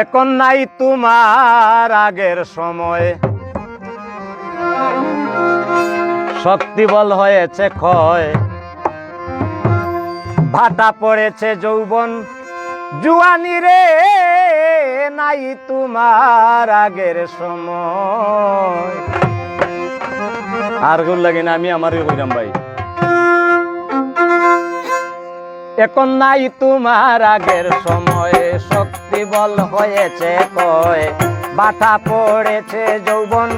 এখন নাই তোমার আগের সময়। শক্তি বল হয়েছে ক্ষয়। ভাটা পড়েছে যৌবন। জুয়ানি রে, নাই তোমার আগের সময়। আর গুল লাগে না, আমি আমারই কইরাম ভাই। এখন নাই তোমার আগের সময়ে, শক্তি বল হয়েছে কয়। বাটা পড়েছে যৌবন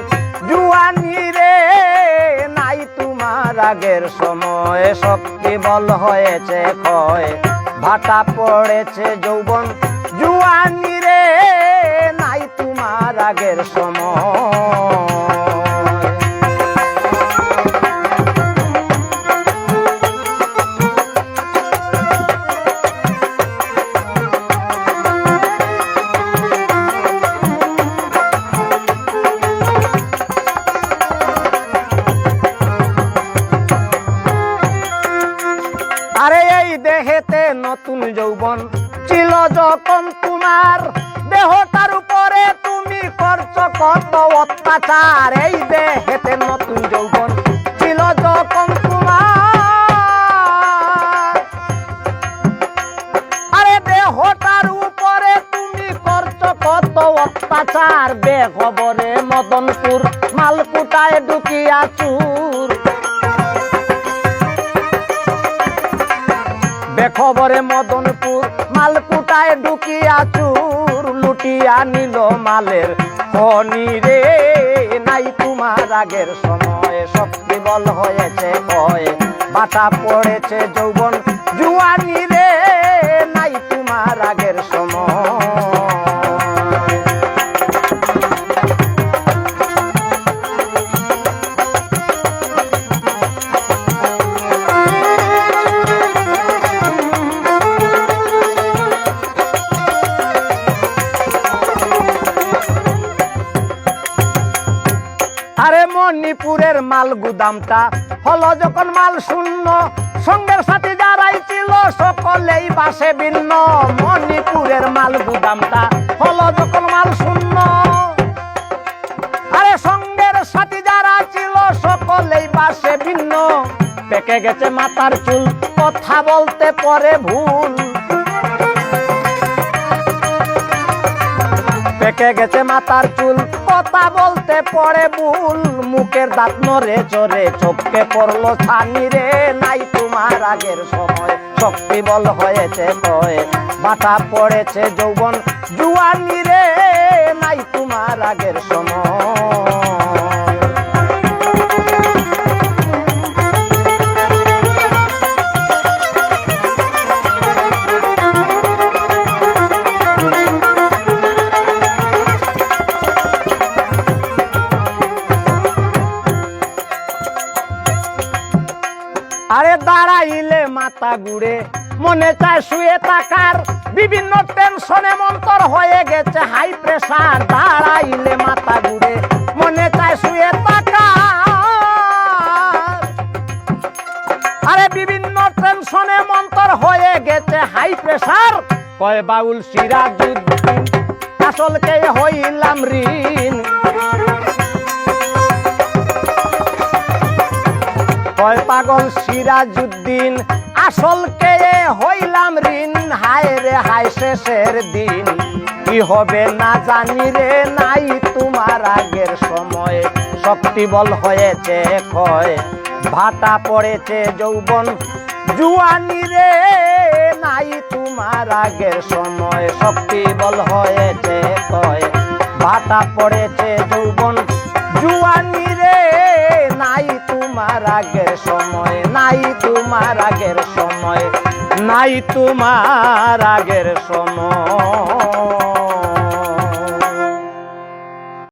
জুয়ানি রে, নাই তোমার আগের সময়, শক্তি বল হয়েছে কয়। ভাটা পড়েছে যৌবন জুয়ানি রে, নাই তোমার আগের সময়। দেহেতে নতুন যৌবন। ছিল যখন তোমার দেহটার উপরে তুমি করছ কত অত্যাচার, এই দেহেতে নতুন যৌবন। ছিল যখন তোমার আরে দেহটার উপরে তুমি করছ কত অত্যাচার। বেখবরে মদনপুর, মালকুটায় ঢুকিয়া চুর মদনপুর, মালকুটায় ঢুকিয়া চুর লুটিয়া নিল মালের খনি রে। নাই তোমার আগের সময়, সব বল হয়েছে ভয়ে। বাটা পড়েছে যৌবন জুয়ানি রে। মণিপুরের মাল গুদামটা হলো যখন মাল শূন্য, সঙ্গের সাথে যারাই ছিল সকলেই বাসে ভিন্ন। মণিপুরের মাল গুদামটা হলো যখন মাল শূন্য। আরে সঙ্গের সাথে যারা ছিল সকলেই বাসে ভিন্ন। পেকে গেছে মাথার চুল, কথা বলতে পরে ভুল। পেকে গেছে মাথার চুল। কথা বলতে পড়ে ভুল। মুখের দাঁত নড়ে চড়ে চোখকে পড়ল ছানি রে। নাই তোমার আগের সময়। শক্তি বল হয়েছে তয় বাটা পড়েছে যৌবন জুয়ানি রে। নাই তোমার আগের সময়। মাথা ঘুরে মনে চায় শুয়ে থাকার। বিভিন্ন টেনশনে মন্তর হয়ে গেছে হাই প্রেসার দাঁড়াইলে মাথা ঘুরে মনে চায় শুয়ে থাকার। আরে বিভিন্ন টেনশনে মন্তর হয়ে গেছে হাই প্রেসার কয় বাউল সিরাজুদ্দিন আসলকে হইলাম ঋণ? কয় পাগল সিরাজুদ্দিন আসল কে হইলাম ঋণ, হায় রে হায় শেষের দিন। কি হবে না জানি রে, নাই তোমার আগের সময়। শক্তি বল হয়েছে ক্ষয়, ভাটা পড়েছে যৌবন। জুয়ানি রে, নাই তোমার আগের সময়। শক্তি বল হয়েছে ক্ষয়, ভাটা পড়েছে যৌবন। জুয়ানি তোমার আগের সময় নাই তোমার আগের সময়।